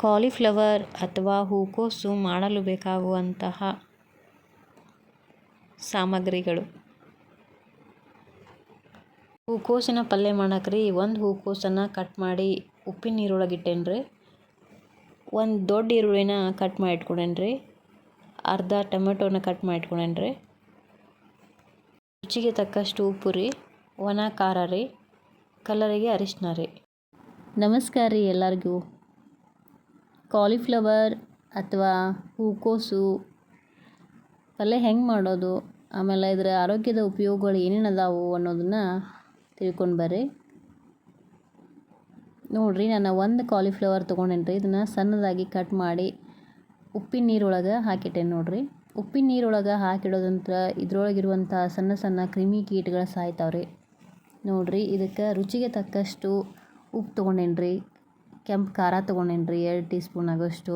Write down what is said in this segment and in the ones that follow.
Cauliflower ಅಥವಾ ಹೂಕೋಸು ಮಾಡಲು ಬೇಕಾಗುವಂತಹ ಸಾಮಗ್ರಿಗಳು. ಹೂಕೋಸಿನ ಪಲ್ಯ ಮಾಡಾಕ್ರಿ. ಒಂದು ಹೂಕೋಸನ್ನು ಕಟ್ ಮಾಡಿ ಉಪ್ಪಿನ ನೀರೊಳಗೆ ಇಟ್ಟೇನ್ರಿ ಒಂದು ದೊಡ್ಡ ಈರುಳ್ಳಿನ ಕಟ್ ಮಾಡಿ ಇಟ್ಕೊಂಡೇನ್ರಿ ಅರ್ಧ ಟೊಮೆಟೋನ ಕಟ್ ಮಾಡಿ ಇಟ್ಕೊಂಡೇನ್ರಿ ರುಚಿಗೆ ತಕ್ಕಷ್ಟು ಉಪ್ಪು ರೀ. ಒಣ ಖಾರ ರೀ. ಕಲರಿಗೆ ಅರಿಶಿನ ರೀ. ನಮಸ್ಕಾರ ರೀ ಎಲ್ಲರಿಗೂ. ಕಾಲಿಫ್ಲವರ್ ಅಥವಾ ಹೂಕೋಸು ಪಲ್ಯ ಹೆಂಗೆ ಮಾಡೋದು, ಆಮೇಲೆ ಇದರ ಆರೋಗ್ಯದ ಉಪಯೋಗಗಳು ಏನೇನು ಅದಾವು ಅನ್ನೋದನ್ನು ತಿಳ್ಕೊಂಡು ಬರ್ರಿ. ನೋಡಿರಿ ನಾನು ಒಂದು ಕಾಲಿಫ್ಲವರ್ ತೊಗೊಂಡೇನಿ ರೀ ಇದನ್ನು ಸಣ್ಣದಾಗಿ ಕಟ್ ಮಾಡಿ ಉಪ್ಪಿನ ನೀರೊಳಗೆ ಹಾಕಿಟ್ಟೇನೆ ನೋಡಿರಿ. ಉಪ್ಪಿನ ನೀರೊಳಗೆ ಹಾಕಿಡೋದಂತ್ರ ಇದ್ರೊಳಗಿರುವಂಥ ಸಣ್ಣ ಸಣ್ಣ ಕ್ರಿಮಿ ಕೀಟಗಳು ಸಾಯ್ತಾವ್ರಿ. ನೋಡಿರಿ, ಇದಕ್ಕೆ ರುಚಿಗೆ ತಕ್ಕಷ್ಟು ಉಪ್ಪು ತೊಗೊಂಡೇನಿ ರೀ ಕೆಂಪು ಖಾರ ತೊಗೊಂಡೇನಿ ರೀ ಎರಡು ಟೀ ಸ್ಪೂನ್ ಆಗೋಷ್ಟು.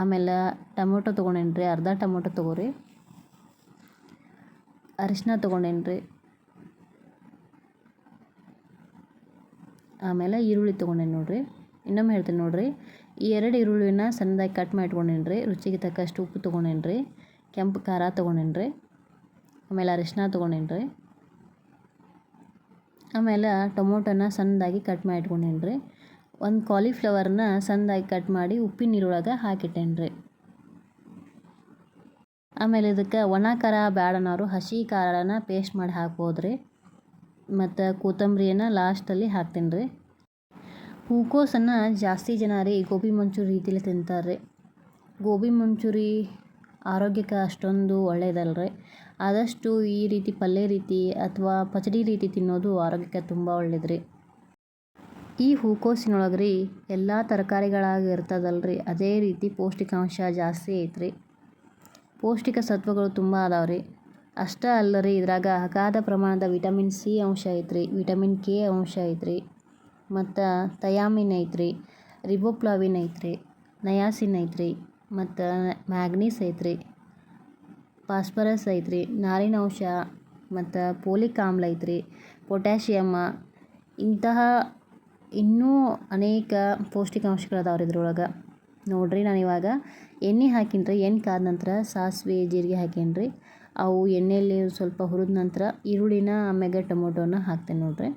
ಆಮೇಲೆ ಟೊಮೊಟೊ ತೊಗೊಂಡೇನಿ ರೀ ಅರ್ಧ ಟೊಮೊಟೊ ತೊಗೋರಿ. ಅರಿಶಿನ ತೊಗೊಂಡೇನಿ ರೀ ಆಮೇಲೆ ಈರುಳ್ಳಿ ತೊಗೊಂಡೇನಿ ನೋಡಿರಿ, ಇನ್ನೊಮ್ಮೆ ಹೇಳ್ತೀನಿ ನೋಡಿರಿ, ಈ ಎರಡು ಈರುಳ್ಳಿನ ಸಣ್ಣದಾಗಿ ಕಟ್ ಮಾಡಿ ಇಟ್ಕೊಂಡೇನಿ ರುಚಿಗೆ ತಕ್ಕಷ್ಟು ಉಪ್ಪು ತೊಗೊಂಡೇನಿ ರೀ ಕೆಂಪು ಖಾರ ತೊಗೊಂಡೇನಿ ರೀ ಆಮೇಲೆ ಅರಿಶಿನ ತೊಗೊಂಡೇನಿ ರೀ ಆಮೇಲೆ ಟೊಮೊಟೊನ ಸಣ್ಣದಾಗಿ ಕಟ್ ಮಾಡಿ ಇಟ್ಕೊಂಡೇನಿ ರೀ ಒಂದು ಕಾಲಿಫ್ಲವರ್ನ ಸಣ್ಣದಾಗಿ ಕಟ್ ಮಾಡಿ ಉಪ್ಪಿನ ನೀರೊಳಗೆ ಹಾಕಿಟ್ಟೇನಿ ರೀ ಆಮೇಲೆ ಇದಕ್ಕೆ ಒಣ ಖಾರ ಬ್ಯಾಡನವರು ಹಸಿ ಖಾರನ ಪೇಸ್ಟ್ ಮಾಡಿ ಹಾಕ್ಬೋದು ರೀ ಮತ್ತು ಕೊತ್ತಂಬರಿಯನ್ನು ಲಾಸ್ಟಲ್ಲಿ ಹಾಕ್ತೀನಿ ರೀ ಹೂಕೋಸನ್ನು ಜಾಸ್ತಿ ಜನ ರೀ ಗೋಬಿ ಮಂಚೂರಿ ರೀತಿಯಲ್ಲಿ ತಿಂತಾರೆ ರೀ ಗೋಬಿ ಮಂಚೂರಿ ಆರೋಗ್ಯಕ್ಕೆ ಅಷ್ಟೊಂದು ಒಳ್ಳೆಯದಲ್ಲ ರೀ ಆದಷ್ಟು ಈ ರೀತಿ ಪಲ್ಯ ರೀತಿ ಅಥವಾ ಪಚಡಿ ರೀತಿ ತಿನ್ನೋದು ಆರೋಗ್ಯಕ್ಕೆ ತುಂಬ ಒಳ್ಳೇದು ರೀ ಈ ಹೂಕೋಸಿನೊಳಗೆ ರೀ ಎಲ್ಲ ತರಕಾರಿಗಳಾಗಿ ಇರ್ತದಲ್ಲ ರೀ ಅದೇ ರೀತಿ ಪೌಷ್ಟಿಕಾಂಶ ಜಾಸ್ತಿ ಐತ್ರಿ. ಪೌಷ್ಟಿಕ ಸತ್ವಗಳು ತುಂಬ ಅದಾವೆ ರೀ ಅಷ್ಟೇ ಅಲ್ಲ ರೀ ಇದ್ರಾಗ ಅಗಾಧ ಪ್ರಮಾಣದ ವಿಟಮಿನ್ ಸಿ ಅಂಶ ಐತ್ರಿ, ವಿಟಮಿನ್ ಕೆ ಅಂಶ ಐತ್ರಿ, ಮತ್ತು ಥಯಾಮಿನ್ ಐತ್ರಿ, ರಿಬೋಪ್ಲಾವಿನ್ ಐತ್ರಿ, ನಯಾಸಿನ್ ಐತ್ರಿ ಮತ್ತು ಮ್ಯಾಗ್ನೀಸ್ ಐತ್ರಿ ಫಾಸ್ಫರಸ್ ಐತ್ರಿ ನಾರಿನಂಶ ಮತ್ತು ಪೋಲಿಕ್ ಆಮ್ಲ ಐತ್ರಿ ಪೊಟ್ಯಾಷಿಯಮ್ಮ ಇಂತಹ ಇನ್ನೂ ಅನೇಕ ಪೌಷ್ಟಿಕಾಂಶಗಳು ಅದಾವೆ ರೀ ಇದ್ರೊಳಗೆ. ನೋಡಿರಿ ನಾನು ಇವಾಗ ಎಣ್ಣೆ ಹಾಕೀನಿ ರೀ, ಎಣ್ಣೆ ಕಾದ ನಂತರ ಸಾಸಿವೆ, ಜೀರಿಗೆ ಹಾಕೀನಿ ರೀ, ಅವು ಎಣ್ಣೆಯಲ್ಲಿ ಸ್ವಲ್ಪ ಹುರಿದ ನಂತರ ಈರುಳ್ಳಿನ ಆಮ್ಯಾಗ ಟೊಮೊಟೊನ ಹಾಕ್ತೇನೆ ನೋಡಿರಿ.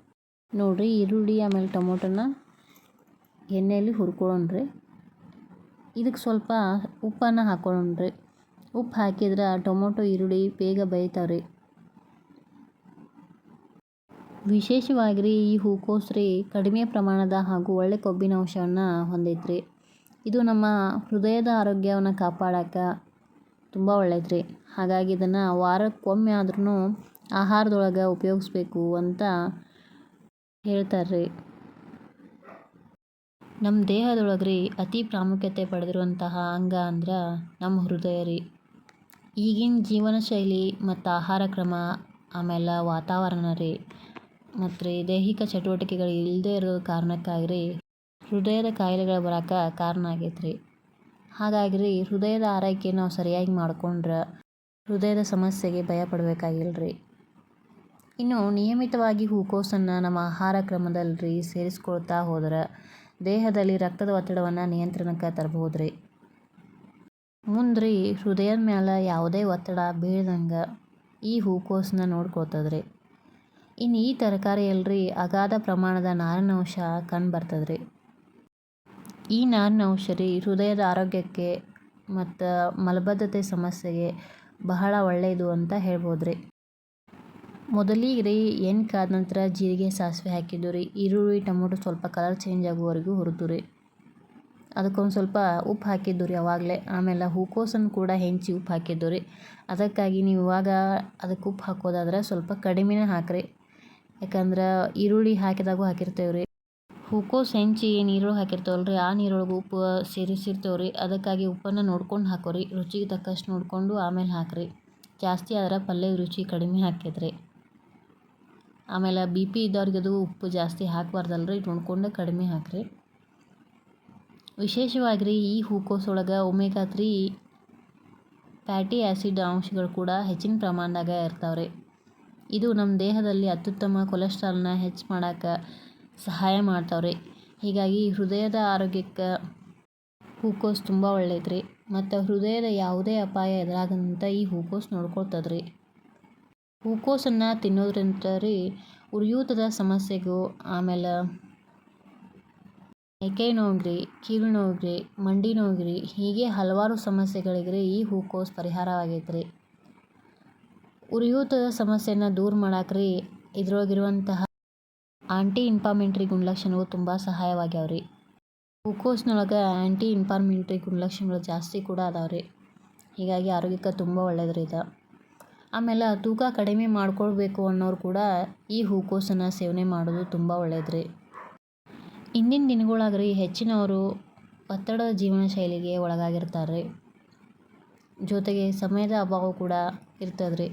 ನೋಡಿರಿ ಈರುಳ್ಳಿ ಆಮೇಲೆ ಟೊಮೊಟೊನ ಎಣ್ಣೆಯಲ್ಲಿ ಹುರ್ಕೊಳ್ಳೋಣ ರೀ ಇದಕ್ಕೆ ಸ್ವಲ್ಪ ಉಪ್ಪನ್ನು ಹಾಕೊಂಡ್ರಿ ಉಪ್ಪು ಹಾಕಿದ್ರೆ ಟೊಮೊಟೊ, ಈರುಳ್ಳಿ ಬೇಗ ಬೇಯ್ತಾವ್ರಿ. ವಿಶೇಷವಾಗಿ ರೀ ಈ ಹೂಕೋಸು ರೀ ಕಡಿಮೆ ಪ್ರಮಾಣದ ಹಾಗೂ ಒಳ್ಳೆ ಕೊಬ್ಬಿನ ಅಂಶವನ್ನು ಹೊಂದೈತ್ರಿ. ಇದು ನಮ್ಮ ಹೃದಯದ ಆರೋಗ್ಯವನ್ನು ಕಾಪಾಡೋಕೆ ತುಂಬ ಒಳ್ಳೇದ್ರಿ. ಹಾಗಾಗಿ ಇದನ್ನು ವಾರಕ್ಕೊಮ್ಮೆ ಆದ್ರೂ ಆಹಾರದೊಳಗೆ ಉಪಯೋಗಿಸ್ಬೇಕು ಅಂತ ಹೇಳ್ತಾರೆ ರೀ ನಮ್ಮ ದೇಹದೊಳಗೆ ರೀ ಅತಿ ಪ್ರಾಮುಖ್ಯತೆ ಪಡೆದಿರುವಂತಹ ಅಂಗ ಅಂದ್ರೆ ನಮ್ಮ ಹೃದಯ ರೀ. ಈಗಿನ ಜೀವನ ಶೈಲಿ ಮತ್ತು ಆಹಾರ ಕ್ರಮ ಆಮೇಲೆ ವಾತಾವರಣ ರೀ. ಮತ್ತು ರೀ ದೈಹಿಕ ಚಟುವಟಿಕೆಗಳು ಇಲ್ಲದೇ ಇರೋ ಕಾರಣಕ್ಕಾಗಿ ರೀ ಹೃದಯದ ಕಾಯಿಲೆಗಳು ಬರೋಕೆ ಕಾರಣ ಆಗೈತೆ ರೀ. ಹಾಗಾಗಿ ರೀ ಹೃದಯದ ಆರೈಕೆ ನಾವು ಸರಿಯಾಗಿ ಮಾಡಿಕೊಂಡ್ರೆ ಹೃದಯದ ಸಮಸ್ಯೆಗೆ ಭಯ ಪಡಬೇಕಾಗಿಲ್ಲ ರೀ ಇನ್ನು ನಿಯಮಿತವಾಗಿ ಹೂಕೋಸನ್ನು ನಮ್ಮ ಆಹಾರ ಕ್ರಮದಲ್ಲಿ ರೀ ಸೇರಿಸ್ಕೊಳ್ತಾ ಹೋದ್ರೆ ದೇಹದಲ್ಲಿ ರಕ್ತದ ಒತ್ತಡವನ್ನು ನಿಯಂತ್ರಣಕ್ಕೆ ತರಬಹುದ್ರಿ. ರೀ ಮುಂದೆ ರೀ ಹೃದಯದ ಮೇಲೆ ಯಾವುದೇ ಒತ್ತಡ ಬೀಳ್ದಂಗೆ ಈ ಹೂಕೋಸನ್ನ ನೋಡ್ಕೊತದ್ರಿ. ಇನ್ನು ಈ ತರಕಾರಿಯಲ್ರಿ ಅಗಾಧ ಪ್ರಮಾಣದ ನಾರಿನಂಶ ಕಂಡು ಬರ್ತದೆ ರೀ ಈ ನಾರಿನಂಶ ರೀ ಹೃದಯದ ಆರೋಗ್ಯಕ್ಕೆ ಮತ್ತು ಮಲಬದ್ಧತೆ ಸಮಸ್ಯೆಗೆ ಬಹಳ ಒಳ್ಳೆಯದು ಅಂತ ಹೇಳ್ಬೋದು ರೀ ಮೊದಲಿಗೆ ರೀ ಎಣ್ಣೆ ಕಾದ ನಂತರ ಜೀರಿಗೆ, ಸಾಸಿವೆ ಹಾಕಿದ್ದು ರೀ. ಈರುಳ್ಳಿ, ಟೊಮೊಟೊ ಸ್ವಲ್ಪ ಕಲರ್ ಚೇಂಜ್ ಆಗುವವರೆಗೂ ಹುರಿದು ರೀ. ಅದಕ್ಕೊಂದು ಸ್ವಲ್ಪ ಉಪ್ಪು ಹಾಕಿದ್ದು ರೀ ಅವಾಗಲೇ. ಆಮೇಲೆ ಹೂಕೋಸನ್ನು ಕೂಡ ಹೆಂಚಿ ಉಪ್ಪು ಹಾಕಿದ್ದು ರೀ. ಅದಕ್ಕಾಗಿ ನೀವು ಇವಾಗ ಅದಕ್ಕೆ ಉಪ್ಪು ಹಾಕೋದಾದ್ರೆ ಸ್ವಲ್ಪ ಕಡಿಮೆನೇ ಹಾಕಿರಿ. ಯಾಕಂದ್ರೆ ಈರುಳ್ಳಿ ಹಾಕಿದಾಗೂ ಹಾಕಿರ್ತೇವೆ ರೀ. ಹೂಕೋಸು ಹೆಂಚಿ ನೀರೊಳಗೆ ಹಾಕಿರ್ತೇವಲ್ಲ ರೀ, ಆ ನೀರೊಳಗೆ ಉಪ್ಪು ಸೇರಿಸಿರ್ತೇವೆ ರೀ. ಅದಕ್ಕಾಗಿ ಉಪ್ಪನ್ನು ನೋಡ್ಕೊಂಡು ಹಾಕೋರಿ. ರುಚಿಗೆ ತಕ್ಕಷ್ಟು ನೋಡಿಕೊಂಡು ಆಮೇಲೆ ಹಾಕಿರಿ. ಜಾಸ್ತಿ ಆದ್ರೆ ಪಲ್ಯ ರುಚಿ ಕಡಿಮೆ ಹಾಕೈತ್ರಿ. ಆಮೇಲೆ ಬಿ ಪಿ ಇದ್ದವ್ರಿಗೆ ಅದು ಉಪ್ಪು ಜಾಸ್ತಿ ಹಾಕಬಾರ್ದಲ್ಲ ರೀ ನೋಡ್ಕೊಂಡು ಕಡಿಮೆ ಹಾಕಿರಿ. ವಿಶೇಷವಾಗಿ ರೀ ಈ ಹೂಕೋಸೊಳಗೆ ಒಮೆಗಾ ತ್ರೀ ಫ್ಯಾಟಿ ಆ್ಯಸಿಡ್ ಅಂಶಗಳು ಕೂಡ ಹೆಚ್ಚಿನ ಪ್ರಮಾಣದಾಗ ಇರ್ತಾವ್ರಿ. ಇದು ನಮ್ಮ ದೇಹದಲ್ಲಿ ಅತ್ಯುತ್ತಮ ಕೊಲೆಸ್ಟ್ರಾಲ್ನ ಹೆಚ್ಚು ಮಾಡೋಕ್ಕೆ ಸಹಾಯ ಮಾಡ್ತಾವ್ರಿ. ಹೀಗಾಗಿ ಹೃದಯದ ಆರೋಗ್ಯಕ್ಕೆ ಹೂಕೋಸು ತುಂಬ ಒಳ್ಳೇದು ರೀ ಮತ್ತು ಹೃದಯದ ಯಾವುದೇ ಅಪಾಯ ಎದುರಾಗದಂತ ಈ ಹೂಕೋಸು ನೋಡ್ಕೊಳ್ತದೆ ರೀ ಹೂಕೋಸನ್ನು ತಿನ್ನೋದ್ರಿಂದ ರೀ ಉರಿಯೂತದ ಸಮಸ್ಯೆಗೂ ಆಮೇಲೆ ಮೇಕೆ ನೋವಿಗೆ ಕಿವಿ ನೋವಿಗೆ ಮಂಡಿ ನೋವಿಗೆ ಹೀಗೆ ಹಲವಾರು ಸಮಸ್ಯೆಗಳಿಗೆ ಈ ಹೂಕೋಸ್ ಪರಿಹಾರವಾಗೈತೆ ರೀ. ಉರಿಯೂತದ ಸಮಸ್ಯೆಯನ್ನು ದೂರ ಮಾಡಾಕ್ರಿ ಇದ್ರೊಳಗಿರುವಂತಹ ಆಂಟಿ ಇನ್ಫಾರ್ಮೆಂಟ್ರಿ ಗುಣಲಕ್ಷಣಗಳು ತುಂಬ ಸಹಾಯವಾಗ್ಯಾವ ರೀ. ಹೂಕೋಸ್ನೊಳಗೆ ಆ್ಯಂಟಿ ಇನ್ಫಾರ್ಮೆಂಟ್ರಿ ಗುಣಲಕ್ಷಣಗಳು ಜಾಸ್ತಿ ಕೂಡ ಅದಾವೆ ರೀ. ಹೀಗಾಗಿ ಆರೋಗ್ಯಕ್ಕೆ ತುಂಬ ಒಳ್ಳೆಯದ್ರಿ ಇದು. ಆಮೇಲೆ ತೂಕ ಕಡಿಮೆ ಮಾಡ್ಕೊಳ್ಬೇಕು ಅನ್ನೋರು ಕೂಡ ಈ ಹೂಕೋಸನ್ನು ಸೇವನೆ ಮಾಡೋದು ತುಂಬ ಒಳ್ಳೇದು ರೀ ಇಂದಿನ ದಿನಗಳಾಗ ಹೆಚ್ಚಿನವರು ಒತ್ತಡ ಜೀವನ ಶೈಲಿಗೆ ಒಳಗಾಗಿರ್ತಾರೆ ಜೊತೆಗೆ ಸಮಯದ ಅಭಾವ ಕೂಡ ಇರ್ತದೆ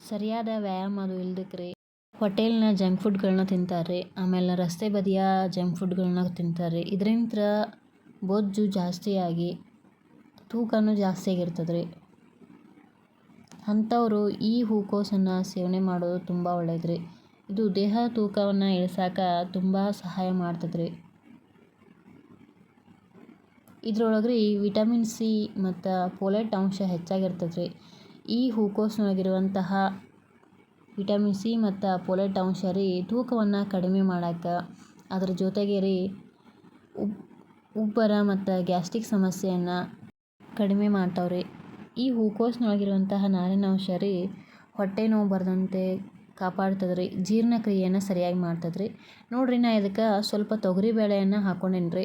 ಸರಿಯಾದ ವ್ಯಾಯಾಮ ಅದು ಇಲ್ದಕ್ಕೆ ರೀ ಹೋಟೆಲ್ನ ಜಂಕ್ ಫುಡ್ಗಳನ್ನ ತಿಂತಾರೆ ಆಮೇಲೆ ರಸ್ತೆ ಬದಿಯ ಜಂಕ್ ಫುಡ್ಗಳನ್ನ ತಿಂತಾರೆ ಇದರಿಂದ ಬೊಜ್ಜು ಜಾಸ್ತಿಯಾಗಿ, ತೂಕನೂ ಜಾಸ್ತಿ ಅಂಥವರು ಈ ಹೂಕೋಸನ್ನು ಸೇವನೆ ಮಾಡೋದು ತುಂಬ ಒಳ್ಳೆಯದು ರೀ ಇದು ದೇಹ ತೂಕವನ್ನು ಇಳಿಸಾಕ ತುಂಬ ಸಹಾಯ ಮಾಡ್ತದ್ರಿ. ರೀ ಇದ್ರೊಳಗೆ ವಿಟಮಿನ್ ಸಿ ಮತ್ತು ಪೋಲೆಟ್ ಅಂಶ ಹೆಚ್ಚಾಗಿರ್ತದೆ ರೀ ಈ ಹೂಕೋಸ್ನೊಳಗಿರುವಂತಹ ವಿಟಮಿನ್ ಸಿ ಮತ್ತು ಪೋಲೆಟ್ ಅಂಶ ರೀ ತೂಕವನ್ನು ಕಡಿಮೆ ಮಾಡಕ್ಕೆ ಅದ್ರ ಜೊತೆಗೆ ರೀ ಉಬ್ ಉಬ್ಬರ ಮತ್ತು ಗ್ಯಾಸ್ಟ್ರಿಕ್ ಸಮಸ್ಯೆಯನ್ನು ಕಡಿಮೆ ಮಾಡ್ತಾವೆ ರೀ ಈ ಹೂಕೋಸ್ನೊಳಗಿರುವಂತಹ ನಾರಿನಾಂಶ ರೀ ಹೊಟ್ಟೆ ನೋವು ಬರದಂತೆ ಕಾಪಾಡ್ತದೆ ರೀ ಜೀರ್ಣಕ್ರಿಯೆಯನ್ನು ಸರಿಯಾಗಿ ಮಾಡ್ತದೆ ರೀ ನೋಡಿರಿ ನಾ ಇದಕ್ಕೆ ಸ್ವಲ್ಪ ತೊಗರಿ ಬೇಳೆಯನ್ನು ಹಾಕ್ಕೊಂಡೇನಿ ರೀ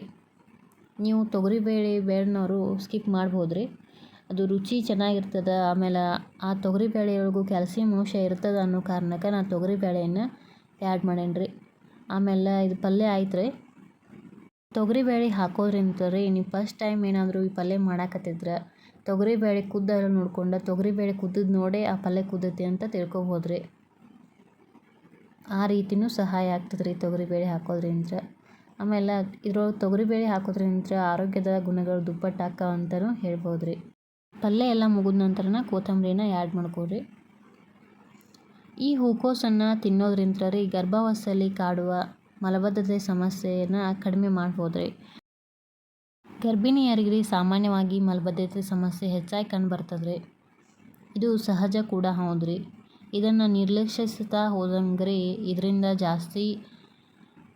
ನೀವು ತೊಗರಿಬೇಳೆ ಬೇಳೆನವರು ಸ್ಕಿಪ್ ಮಾಡ್ಬೋದು ರೀ ಅದು ರುಚಿ ಚೆನ್ನಾಗಿರ್ತದೆ, ಆಮೇಲೆ ಆ ತೊಗರಿ ಬೇಳೆಯೊಳಗೂ ಕ್ಯಾಲ್ಸಿಯಂ ಅಂಶ ಇರ್ತದೆ ಅನ್ನೋ ಕಾರಣಕ್ಕೆ ನಾನು ತೊಗರಿ ಬೇಳೆಯನ್ನು ಆ್ಯಡ್ ಮಾಡೇನಿ ರೀ ಆಮೇಲೆ ಇದು ಪಲ್ಯ ಆಯ್ತು ರೀ ತೊಗರಿ ಬೇಳೆ ಹಾಕೋದ್ರಿಂದ ರೀ ನೀವು ಫಸ್ಟ್ ಟೈಮ್ ಏನಾದರೂ ಈ ಪಲ್ಯ ಮಾಡಾಕತ್ತಿದ್ರೆ. ತೊಗರಿಬೇಳೆ ನೋಡ್ಕೊಂಡ ನೋಡ್ಕೊಂಡು ತೊಗರಿಬೇಳೆ ಕುದ್ದಿದ್ದು ನೋಡಿ ಆ ಪಲ್ಯ ಕುದ್ದೈತಿ ಅಂತ ತಿಳ್ಕೊಬೋದ್ರಿ ಆ ರೀತಿಯೂ ಸಹಾಯ ಆಗ್ತದೆ ರೀ ತೊಗರಿಬೇಳೆ ಹಾಕೋದ್ರಿಂದ ಆಮೇಲೆ ಇದ್ರೊಳಗೆ ತೊಗರಿಬೇಳೆ ಹಾಕೋದ್ರಿಂದ ಆರೋಗ್ಯದ ಗುಣಗಳು ದುಪ್ಪಟ್ಟಾಕ ಅಂತಲೂ ಹೇಳ್ಬೋದು ರೀ ಪಲ್ಯ ಎಲ್ಲ ಮುಗಿದ ನಂತರನ ಕೊತ್ತಂಬರಿನ ಆ್ಯಡ್ ಮಾಡ್ಕೊಳ್ರಿ ಈ ಹೂಕೋಸನ್ನು ತಿನ್ನೋದ್ರಿಂದ ರೀ ಗರ್ಭಾವಸ್ಥೆಯಲ್ಲಿ ಕಾಡುವ ಮಲಬದ್ಧತೆ ಸಮಸ್ಯೆಯನ್ನು ಕಡಿಮೆ ಮಾಡ್ಬೋದು ರೀ ಗರ್ಭಿಣಿಯರಿಗೆ ಸಾಮಾನ್ಯವಾಗಿ ಮಲಬದ್ಧತೆ ಸಮಸ್ಯೆ ಹೆಚ್ಚಾಗಿ ಕಂಡು ಬರ್ತದೆ ರೀ ಇದು ಸಹಜ ಕೂಡ ಹೌದು ರೀ. ಇದನ್ನು ನಿರ್ಲಕ್ಷಿಸ್ತಾ ಹೋದಂಗೆ ರೀ ಇದರಿಂದ ಜಾಸ್ತಿ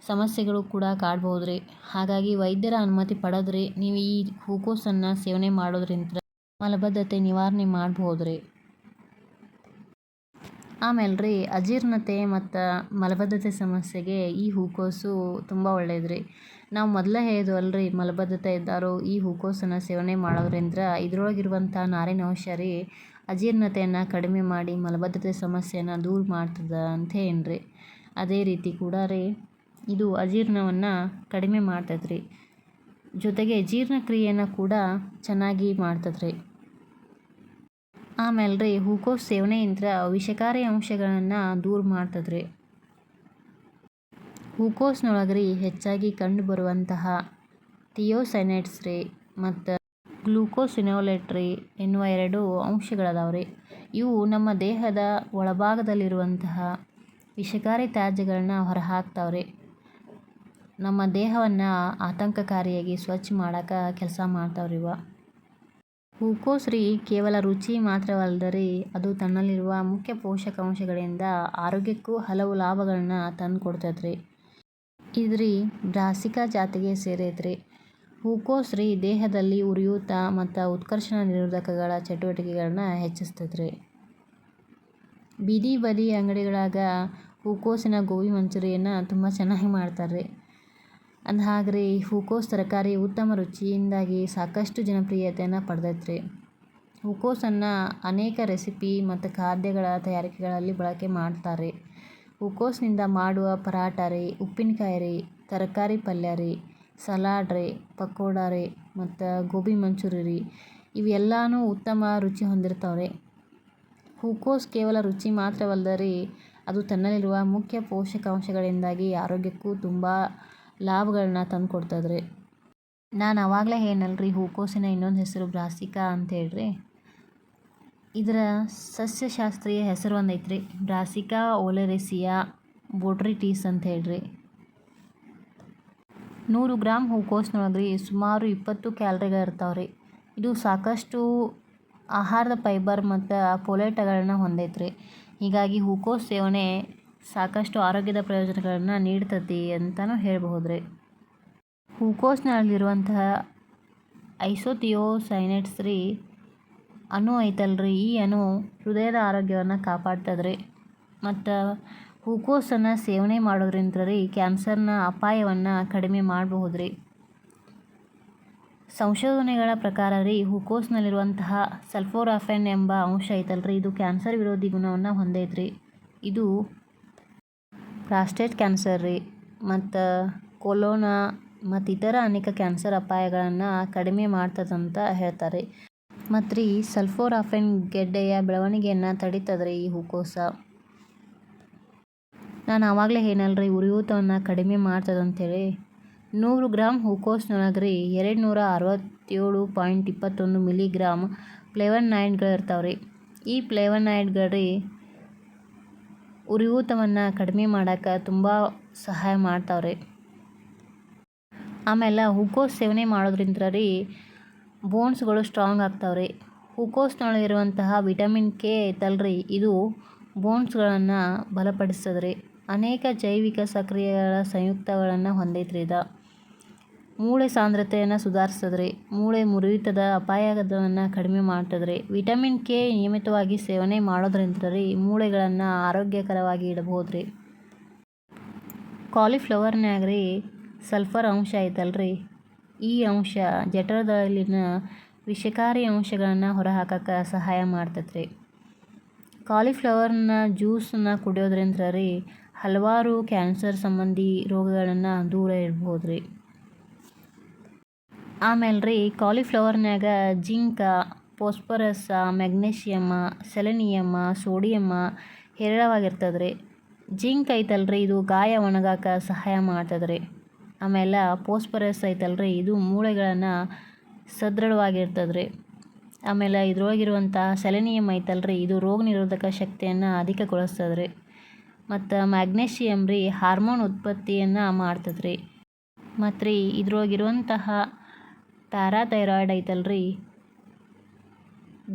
ಸಮಸ್ಯೆಗಳು ಕೂಡ ಕಾಡ್ಬೋದು ರೀ. ಹಾಗಾಗಿ ವೈದ್ಯರ ಅನುಮತಿ ಪಡೆದ್ರಿ ನೀವು ಈ ಹೂಕೋಸನ್ನು ಸೇವನೆ ಮಾಡೋದ್ರಿಂದ ಮಲಬದ್ಧತೆ ನಿವಾರಣೆ ಮಾಡ್ಬೋದು ರೀ. ಆಮೇಲೆ ರೀ ಅಜೀರ್ಣತೆ ಮತ್ತು ಮಲಬದ್ಧತೆ ಸಮಸ್ಯೆಗೆ ಈ ಹೂಕೋಸು ತುಂಬ ಒಳ್ಳೇದು ರೀ ನಾವು ಮೊದಲೇ ಹೇಳಿದ್ವು ಅಲ್ರಿ ಮಲಬದ್ಧತೆ ಇದ್ದಾರೋ ಈ ಹೂಕೋಸನ್ನು ಸೇವನೆ ಮಾಡೋದ್ರಿಂದ ಇದ್ರೊಳಗಿರುವಂಥ ನಾರಿನಾಂಶ ರೀ ಅಜೀರ್ಣತೆಯನ್ನು ಕಡಿಮೆ ಮಾಡಿ ಮಲಬದ್ಧತೆ ಸಮಸ್ಯೆಯನ್ನು ದೂರ ಮಾಡ್ತದೆ ಅಂತ ಏನ್ರಿ ಅದೇ ರೀತಿ ಕೂಡ ರೀ ಇದು ಅಜೀರ್ಣವನ್ನು ಕಡಿಮೆ ಮಾಡ್ತೈತೆ ಜೊತೆಗೆ ಜೀರ್ಣಕ್ರಿಯೆನ ಕೂಡ ಚೆನ್ನಾಗಿ ಮಾಡ್ತದೆ ಆಮೇಲೆ ರೀ ಹೂಕೋಸು ಸೇವನೆಯಿಂದ ವಿಷಕಾರಿ ಅಂಶಗಳನ್ನು ದೂರ ಮಾಡ್ತದೆ ರೀ ಹೂಕೋಸ್ನೊಳಗೆ ರೀ ಹೆಚ್ಚಾಗಿ ಕಂಡುಬರುವಂತಹ ಥಿಯೋಸೈನೈಡ್ಸ್ ರೀ ಮತ್ತು ಗ್ಲೂಕೋಸಿನೋಲೇಟ್ ರೀ ಎನ್ನುವ ಎರಡು ಅಂಶಗಳದಾವೆ ರೀ ಇವು ನಮ್ಮ ದೇಹದ ಒಳಭಾಗದಲ್ಲಿರುವಂತಹ ವಿಷಕಾರಿ ತ್ಯಾಜ್ಯಗಳನ್ನ ಹೊರಹಾಕ್ತಾವೆ ರೀ ನಮ್ಮ ದೇಹವನ್ನು ಆತಂಕಕಾರಿಯಾಗಿ ಸ್ವಚ್ಛ ಮಾಡೋಕೆ ಕೆಲಸ ಮಾಡ್ತಾವ್ರಿ ಇವ. ಹೂಕೋಸು ಕೇವಲ ರುಚಿ ಮಾತ್ರವಲ್ಲದೆ ಅದು ತನ್ನಲ್ಲಿರುವ ಮುಖ್ಯ ಪೋಷಕಾಂಶಗಳಿಂದ ಆರೋಗ್ಯಕ್ಕೂ ಹಲವು ಲಾಭಗಳನ್ನ ತಂದು ಕೊಡ್ತೈತೆ ರೀ ಇದ್ರಿ ಬ್ರಾಸಿಕಾ ಜಾತಿಗೆ ಸೇರೈತೆ ಹೂಕೋಸ್ ದೇಹದಲ್ಲಿ ಉರಿಯೂತ ಮತ್ತು ಉತ್ಕರ್ಷಣ ನಿರೋಧಕಗಳ ಚಟುವಟಿಕೆಗಳನ್ನ ಹೆಚ್ಚಿಸ್ತೈತೆ ಬೀದಿ ಬದಿ ಅಂಗಡಿಗಳಾಗ ಹೂಕೋಸಿನ ಗೋಬಿ ಮಂಚೂರಿಯನ್ನು ತುಂಬ ಚೆನ್ನಾಗಿ ಮಾಡ್ತಾರೆ ರೀ ಅಂದಹಾಗೆ ಈ ಹೂಕೋಸ್ ತರಕಾರಿ ಉತ್ತಮ ರುಚಿಯಿಂದಾಗಿ ಸಾಕಷ್ಟು ಜನಪ್ರಿಯತೆಯನ್ನು ಪಡೆದೈತ್ರಿ. ಹೂಕೋಸನ್ನು ಅನೇಕ ರೆಸಿಪಿ ಮತ್ತು ಖಾದ್ಯಗಳ ತಯಾರಿಕೆಗಳಲ್ಲಿ ಬಳಕೆ ಮಾಡ್ತಾರೆ. ಹೂಕೋಸ್ನಿಂದ ಮಾಡುವ ಪರಾಟ ರೀ, ಉಪ್ಪಿನಕಾಯಿ ರೀ, ತರಕಾರಿ ಪಲ್ಯ ರೀ, ಸಲಾಡ್ ರೀ, ಪಕೋಡ ರೀ ಮತ್ತು ಗೋಬಿ ಮಂಚೂರಿ ರೀ, ಇವೆಲ್ಲನೂ ಉತ್ತಮ ರುಚಿ ಹೊಂದಿರ್ತಾವೆ ಹೂಕೋಸ್ ಕೇವಲ ರುಚಿ ಮಾತ್ರವಲ್ಲದೆ ರೀ, ಅದು ತನ್ನಲ್ಲಿರುವ ಮುಖ್ಯ ಪೋಷಕಾಂಶಗಳಿಂದಾಗಿ ಆರೋಗ್ಯಕ್ಕೂ ತುಂಬ ಲಾಭಗಳನ್ನ ತಂದು ಕೊಡ್ತದೆ ನಾನು ಆವಾಗಲೇ ಏನಲ್ರಿ ಹೂಕೋಸಿನ ಇನ್ನೊಂದು ಹೆಸರು ಬ್ರಾಸಿಕಾ ಅಂತ ಹೇಳ್ರಿ. ಇದರ ಸಸ್ಯಶಾಸ್ತ್ರೀಯ ಹೆಸರು ಒಂದು ಐತ್ರಿ ಬ್ರಾಸಿಕಾ ಓಲೆರೆಸಿಯಾ ಬೋಟ್ರಿಟೀಸ್ ಅಂತ ಹೇಳ್ರಿ. ನೂರು ಗ್ರಾಮ್ ಹೂಕೋಸ್ನೊಳಗೆ ರೀ ಸುಮಾರು ಇಪ್ಪತ್ತು ಕ್ಯಾಲ್ರಿಗಳು ಇರ್ತಾವ್ರಿ. ರೀ ಇದು ಸಾಕಷ್ಟು ಆಹಾರದ ಫೈಬರ್ ಮತ್ತು ಪೊಲೇಟಗಳನ್ನ ಹೊಂದೈತ್ರಿ. ಹೀಗಾಗಿ ಹೂಕೋಸು ಸೇವನೆ ಸಾಕಷ್ಟು ಆರೋಗ್ಯದ ಪ್ರಯೋಜನಗಳನ್ನು ನೀಡ್ತತಿ ಅಂತಲೂ ಹೇಳಬಹುದು ರೀ ಹೂಕೋಸ್ನಲ್ಲಿರುವಂತಹ ಐಸೋಥಿಯೋಸೈನೇಟ್ಸ್ ರೀ ಅಣು ಐತಲ್ರಿ, ಈ ಅಣು ಹೃದಯದ ಆರೋಗ್ಯವನ್ನು ಕಾಪಾಡ್ತದ್ರಿ. ಮತ್ತು ಹೂಕೋಸನ್ನು ಸೇವನೆ ಮಾಡೋದ್ರಿಂದ ರೀ ಕ್ಯಾನ್ಸರ್ನ ಅಪಾಯವನ್ನು ಕಡಿಮೆ ಮಾಡಬಹುದು ರೀ ಸಂಶೋಧನೆಗಳ ಪ್ರಕಾರ ರೀ ಹೂಕೋಸ್ನಲ್ಲಿರುವಂತಹ ಸಲ್ಫೋರಾಫೆನ್ ಎಂಬ ಅಂಶ ಐತಲ್ರಿ, ಇದು ಕ್ಯಾನ್ಸರ್ ವಿರೋಧಿ ಗುಣವನ್ನು ಹೊಂದೈತ್ರಿ. ಇದು ಪ್ರಾಸ್ಟೇಟ್ ಕ್ಯಾನ್ಸರ್ ರೀ, ಮತ್ತು ಕೊಲೋನ ಮತ್ತು ಇತರ ಅನೇಕ ಕ್ಯಾನ್ಸರ್ ಅಪಾಯಗಳನ್ನು ಕಡಿಮೆ ಮಾಡ್ತದಂತ ಹೇಳ್ತಾರೆ. ಮತ್ತು ರೀ, ಸಲ್ಫೋರಾಫೆನ್ ಗೆಡ್ಡೆಯ ಬೆಳವಣಿಗೆಯನ್ನು ತಡಿತದ್ರಿ ಈ ಹೂಕೋಸ. ನಾನು ಆವಾಗಲೇ ಏನಲ್ರಿ ಉರಿಯೂತವನ್ನು ಕಡಿಮೆ ಮಾಡ್ತದಂತೇಳಿ. ನೂರು ಗ್ರಾಮ್ ಹೂಕೋಸ್ನೊಳಗೆ ರೀ ಎರಡು ನೂರ ಅರವತ್ತೇಳು ಪಾಯಿಂಟ್ ಇಪ್ಪತ್ತೊಂದು ಮಿಲಿಗ್ರಾಮ್ ಫ್ಲೇವನಾಯ್ಡ್ಗಳು ಇರ್ತಾವೆ ರೀ ಈ ಫ್ಲೇವನಾಯ್ಡ್ಗಳು ರೀ ಉರಿಯೂತವನ್ನು ಕಡಿಮೆ ಮಾಡೋಕೆ ತುಂಬ ಸಹಾಯ ಮಾಡ್ತಾವ್ರಿ. ಆಮೇಲೆ ಹೂಕೋಸ್ ಸೇವನೆ ಮಾಡೋದ್ರಿಂದ ರೀ ಬೋನ್ಸ್ಗಳು ಸ್ಟ್ರಾಂಗ್ ಆಗ್ತಾವ್ರಿ. ಹೂಕೋಸ್ನೊಳಗಿರುವಂತಹ ವಿಟಮಿನ್ ಕೆ ಐತಲ್ರಿ ಇದು ಬೋನ್ಸ್ಗಳನ್ನು ಬಲಪಡಿಸ್ತದೆ ರೀ ಅನೇಕ ಜೈವಿಕ ಸಕ್ರಿಯಗಳ ಸಂಯುಕ್ತಗಳನ್ನು ಹೊಂದೈತ್ರಿ ಇದು. ಮೂಳೆ ಸಾಂದ್ರತೆಯನ್ನು ಸುಧಾರಿಸ್ತದ್ರಿ ಮೂಳೆ ಮುರಿತದ ಅಪಾಯವನ್ನು ಕಡಿಮೆ ಮಾಡ್ತದ್ರಿ, ವಿಟಮಿನ್ ಕೆ ನಿಯಮಿತವಾಗಿ ಸೇವನೆ ಮಾಡೋದ್ರಿಂದ ರೀ ಮೂಳೆಗಳನ್ನು ಆರೋಗ್ಯಕರವಾಗಿ ಇಡಬಹುದು ರೀ ಕಾಲಿಫ್ಲವರ್ನ್ಯಾಗ ರೀ ಸಲ್ಫರ್ ಅಂಶ ಐತಲ್ರಿ. ಈ ಅಂಶ ಜಠರದಲ್ಲಿನ ವಿಷಕಾರಿ ಅಂಶಗಳನ್ನು ಹೊರಹಾಕಕ್ಕೆ ಸಹಾಯ ಮಾಡ್ತೈತ್ರಿ. ಕಾಲಿಫ್ಲವರ್ನ ಜ್ಯೂಸನ್ನ ಕುಡಿಯೋದ್ರಿಂದ ರೀ ಹಲವಾರು ಕ್ಯಾನ್ಸರ್ ಸಂಬಂಧಿ ರೋಗಗಳನ್ನು ದೂರ ಇಡ್ಬೋದು ರೀ ಆಮೇಲೆ ರೀ ಕಾಲಿಫ್ಲವರ್ನ್ಯಾಗ ಜಿಂಕ ಫಾಸ್ಫರಸ್ ಮೆಗ್ನೀಷಿಯಮ್ಮ ಸೆಲೆನಿಯಮ್ಮ ಸೋಡಿಯಮ್ಮ ಹೇರಳವಾಗಿರ್ತದೆ ರೀ ಜಿಂಕ್ ಐತಲ್ರಿ, ಇದು ಗಾಯ ಒಣಗಾಕ ಸಹಾಯ ಮಾಡ್ತದೆ ರೀ ಆಮೇಲೆ ಪೋಸ್ಫರಸ್ ಐತಲ್ಲ ರೀ ಇದು ಮೂಳೆಗಳನ್ನು ಸದೃಢವಾಗಿರ್ತದೆ ರೀ ಆಮೇಲೆ ಇದ್ರೊಳಗಿರುವಂಥ ಸೆಲೆನಿಯಮ್ ಐತಲ್ರಿ, ಇದು ರೋಗ ನಿರೋಧಕ ಶಕ್ತಿಯನ್ನು ಅಧಿಕಗೊಳಿಸ್ತದೆ ರೀ ಮತ್ತು ಮ್ಯಾಗ್ನೇಷಿಯಮ್ ರೀ ಹಾರ್ಮೋನ್ ಉತ್ಪತ್ತಿಯನ್ನು ಮಾಡ್ತದೆ ರೀ ಮತ್ತು ರೀ ಇದ್ರೊಳಗಿರುವಂತಹ ಪ್ಯಾರಾಥೈರಾಯ್ಡ್ ಐತಲ್ರಿ.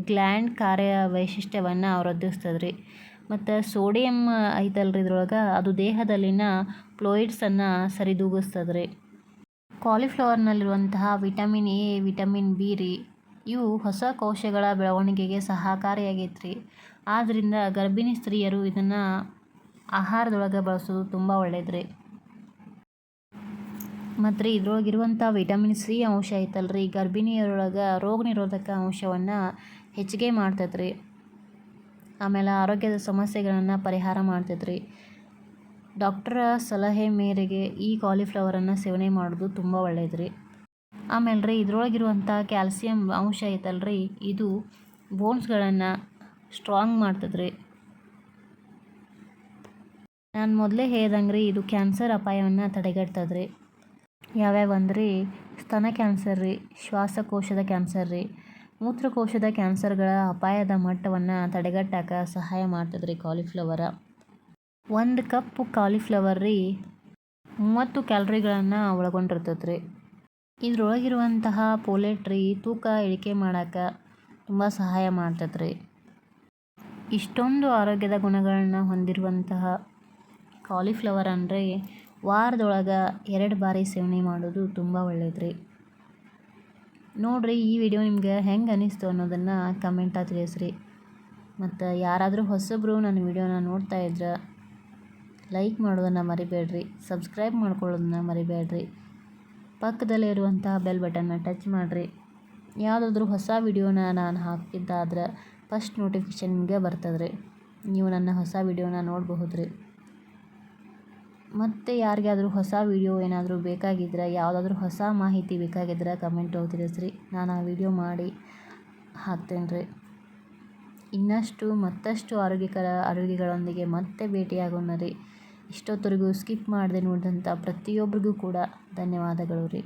ಗ್ಲ್ಯಾಂಡ್ ಕಾರ್ಯ ವೈಶಿಷ್ಟ್ಯವನ್ನು ವೃದ್ಧಿಸ್ತದೆ ರೀ ಮತ್ತು ಸೋಡಿಯಂ ಐತಲ್ರಿ ಇದ್ರೊಳಗೆ, ಅದು ದೇಹದಲ್ಲಿನ ಫ್ಲೋಯಿಡ್ಸನ್ನು ಸರಿದೂಗಿಸ್ತದೆ ರೀ ಕಾಲಿಫ್ಲವರ್ನಲ್ಲಿರುವಂತಹ ವಿಟಮಿನ್ ಎ, ವಿಟಮಿನ್ ಬಿ ರೀ, ಇವು ಹೊಸ ಕೋಶಗಳ ಬೆಳವಣಿಗೆಗೆ ಸಹಕಾರಿಯಾಗೈತೆ ರೀ ಆದ್ದರಿಂದ ಗರ್ಭಿಣಿ ಸ್ತ್ರೀಯರು ಇದನ್ನು ಆಹಾರದೊಳಗೆ ಬಳಸೋದು ತುಂಬ ಒಳ್ಳೇದು ರೀ ಮತ್ತು ರೀ ಇದ್ರೊಳಗಿರುವಂಥ ವಿಟಮಿನ್ ಸಿ ಅಂಶ ಐತಲ್ಲ ರೀ ಗರ್ಭಿಣಿಯರೊಳಗೆ ರೋಗ ನಿರೋಧಕ ಅಂಶವನ್ನು ಹೆಚ್ಚಿಗೆ ಮಾಡ್ತೈತೆ ರೀ ಆಮೇಲೆ ಆರೋಗ್ಯದ ಸಮಸ್ಯೆಗಳನ್ನು ಪರಿಹಾರ ಮಾಡ್ತೈತೆ ರೀ ಡಾಕ್ಟರ ಸಲಹೆ ಮೇರೆಗೆ ಈ ಕಾಲಿಫ್ಲವರನ್ನು ಸೇವನೆ ಮಾಡೋದು ತುಂಬ ಒಳ್ಳೆಯದು ರೀ ಆಮೇಲೆ ರೀ ಇದ್ರೊಳಗಿರುವಂಥ ಕ್ಯಾಲ್ಸಿಯಂ ಅಂಶ ಐತಲ್ರಿ, ಇದು ಬೋನ್ಸ್ಗಳನ್ನು ಸ್ಟ್ರಾಂಗ್ ಮಾಡ್ತದೆ ರೀ ನಾನು ಮೊದಲೇ ಹೇಳ್ದಂಗೆ ರೀ ಇದು ಕ್ಯಾನ್ಸರ್ ಅಪಾಯವನ್ನು ತಡೆಗಟ್ತದೆ ರೀ ಯಾವ್ಯಾವ ಅಂದ್ರೆ? ಸ್ತನ ಕ್ಯಾನ್ಸರ್ ರೀ, ಶ್ವಾಸಕೋಶದ ಕ್ಯಾನ್ಸರ್ ರೀ. ಮೂತ್ರಕೋಶದ ಕ್ಯಾನ್ಸರ್ಗಳ ಅಪಾಯದ ಮಟ್ಟವನ್ನು ತಡೆಗಟ್ಟಾಕ ಸಹಾಯ ಮಾಡ್ತದೆ ರೀ ಕಾಲಿಫ್ಲವರ ಒಂದು ಕಪ್ ಕಾಲಿಫ್ಲವರ್ ರೀ ಮೂವತ್ತು ಕ್ಯಾಲ್ರಿಗಳನ್ನು ಒಳಗೊಂಡಿರ್ತದೆ ರೀ ಇದ್ರೊಳಗಿರುವಂತಹ ಪೋಲೆಟ್ ರೀ ತೂಕ ಇಳಿಕೆ ಮಾಡೋಕೆ ತುಂಬ ಸಹಾಯ ಮಾಡ್ತದೆ ರೀ ಇಷ್ಟೊಂದು ಆರೋಗ್ಯದ ಗುಣಗಳನ್ನು ಹೊಂದಿರುವಂತಹ ಕಾಲಿಫ್ಲವರ್ ಅಂದರೆ ವಾರದೊಳಗೆ ಎರಡು ಬಾರಿ ಸೇವನೆ ಮಾಡೋದು ತುಂಬ ಒಳ್ಳೇದು ರೀ ನೋಡಿರಿ, ಈ ವಿಡಿಯೋ ನಿಮ್ಗೆ ಹೆಂಗೆ ಅನ್ನಿಸ್ತು ಅನ್ನೋದನ್ನು ಕಮೆಂಟಾಗಿ ತಿಳಿಸ್ರಿ. ಮತ್ತು ಯಾರಾದರೂ ಹೊಸಬ್ರು ನನ್ನ ವಿಡಿಯೋನ ನೋಡ್ತಾ ಇದ್ರೆ ಲೈಕ್ ಮಾಡೋದನ್ನು ಮರಿಬೇಡ್ರಿ ಸಬ್ಸ್ಕ್ರೈಬ್ ಮಾಡ್ಕೊಳ್ಳೋದನ್ನ ಮರಿಬೇಡ್ರಿ. ಪಕ್ಕದಲ್ಲೇ ಬೆಲ್ ಬಟನ್ನ ಟಚ್ ಮಾಡಿರಿ. ಯಾವುದಾದ್ರೂ ಹೊಸ ವಿಡಿಯೋನ ನಾನು ಹಾಕಿದ್ದಾದ್ರೆ ಫಸ್ಟ್ ನೋಟಿಫಿಕೇಷನ್ಗೆ ಬರ್ತದೆ ರೀ ನೀವು ನನ್ನ ಹೊಸ ವಿಡಿಯೋನ ನೋಡಬಹುದು ರೀ ಮತ್ತು ಯಾರಿಗಾದರೂ ಹೊಸ ವೀಡಿಯೋ ಏನಾದರೂ ಬೇಕಾಗಿದ್ದರೆ ಯಾವುದಾದ್ರೂ ಹೊಸ ಮಾಹಿತಿ ಬೇಕಾಗಿದ್ರೆ ಕಮೆಂಟ್ ತಿಳಿಸ್ರಿ. ನಾನು ಆ ವಿಡಿಯೋ ಮಾಡಿ ಹಾಕ್ತೇನೆ ರೀ. ಇನ್ನಷ್ಟು ಮತ್ತಷ್ಟು ಆರೋಗ್ಯಕರ ಆರೋಗ್ಯಗಳೊಂದಿಗೆ ಮತ್ತೆ ಭೇಟಿಯಾಗೋಣ ರೀ. ಇಷ್ಟೊತ್ತವರೆಗೂ ಸ್ಕಿಪ್ ಮಾಡದೆ ನೋಡಿದಂಥ ಪ್ರತಿಯೊಬ್ಬರಿಗೂ ಕೂಡ ಧನ್ಯವಾದಗಳು ರೀ.